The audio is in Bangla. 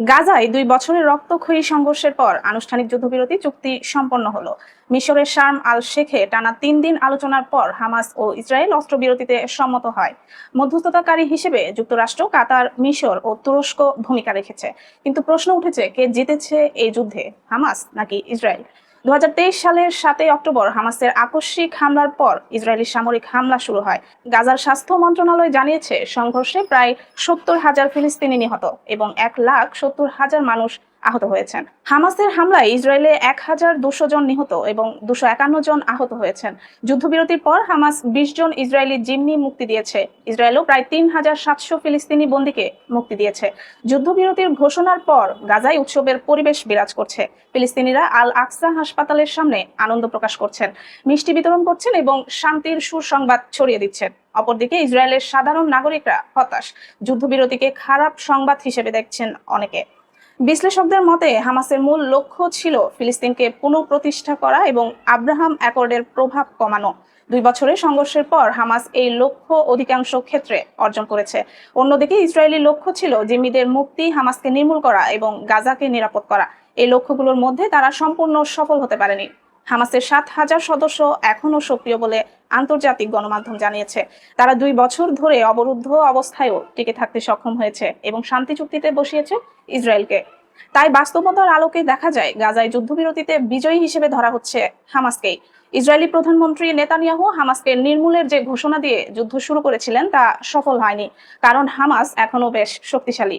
গাজায় দুই বছরের রক্তক্ষয়ী সংঘর্ষের পর আনুষ্ঠানিক যুদ্ধবিরতি চুক্তি সম্পন্ন হলো। মিশরের শার্ম আল শেখে টানা তিন দিন আলোচনার পর হামাস ও ইসরায়েল অস্ত্রবিরতিতে সম্মত হয়। মধ্যস্থতাকারী হিসেবে যুক্তরাষ্ট্র, কাতার, মিশর ও তুরস্ক ভূমিকা রেখেছে। কিন্তু প্রশ্ন উঠেছে, কে জিতেছে এই যুদ্ধে, হামাস নাকি ইসরায়েল? দু হাজার তেইশ সালের সাতই অক্টোবর হামাসের আকস্মিক হামলার পর ইসরায়েলি সামরিক হামলা শুরু হয়। গাজার স্বাস্থ্য মন্ত্রণালয় জানিয়েছে, সংঘর্ষে প্রায় সত্তর হাজার ফিলিস্তিনি নিহত এবং এক লাখ সত্তর হাজার মানুষ আহত হয়েছেন। হামাসের হামলায় ইসরায়েলে এক হাজার দুশো জন নিহত এবং দুশো একান্ন জন আহত হয়েছেন। যুদ্ধবিরতির পর হামাস বিশ জন ইসরায়েলি জিম্মি মুক্তি দিয়েছে। ইসরায়েলও প্রায় তিন হাজার সাতশো ফিলিস্তিনি বন্দীকে মুক্তি দিয়েছে। যুদ্ধবিরতির ঘোষণার পর গাজায় উৎসবের পরিবেশ বিরাজ করছে। ফিলিস্তিনিরা আল আকসা হাসপাতালের সামনে আনন্দ প্রকাশ করছেন। মিষ্টি বিতরণ করছেন এবং শান্তির সুসংবাদ ছড়িয়ে দিচ্ছেন। অপরদিকে ইসরায়েলের সাধারণ নাগরিকরা হতাশ। যুদ্ধবিরতিকে খারাপ সংবাদ হিসেবে দেখছেন অনেকে। বিশ্লেষকদের মতে, হামাসের মূল লক্ষ্য ছিল ফিলিস্তিনকে পুনঃপ্রতিষ্ঠা করা এবং আব্রাহাম অ্যাকর্ডের প্রভাব কমানো। দুই বছরের সংঘর্ষের পর হামাস এই লক্ষ্য অধিকাংশ ক্ষেত্রে অর্জন করেছে। অন্যদিকে ইসরায়েলি লক্ষ্য ছিল জিম্মিদের মুক্তি, হামাসকে নির্মূল করা এবং গাজাকে নিরাপদ করা। এই লক্ষ্যগুলোর মধ্যে তারা সম্পূর্ণ সফল হতে পারেনি। হামাসের সাত হাজার সদস্য এখনও সক্রিয় বলে আন্তর্জাতিক গণমাধ্যম জানিয়েছে। তারা দুই বছর ধরে অবরুদ্ধ অবস্থায়ও টিকে থাকতে সক্ষম হয়েছে এবং শান্তি চুক্তিতে বসিয়েছে ইসরায়েলকে। তাই বাস্তবতার আলোকে দেখা যায়, গাজায় যুদ্ধবিরতিতে বিজয়ী হিসেবে ধরা হচ্ছে হামাসকেই। ইসরায়েলি প্রধানমন্ত্রী নেতানিয়াহু হামাসকে নির্মূলের যে ঘোষণা দিয়ে যুদ্ধ শুরু করেছিলেন তা সফল হয়নি, কারণ হামাস এখনও বেশ শক্তিশালী।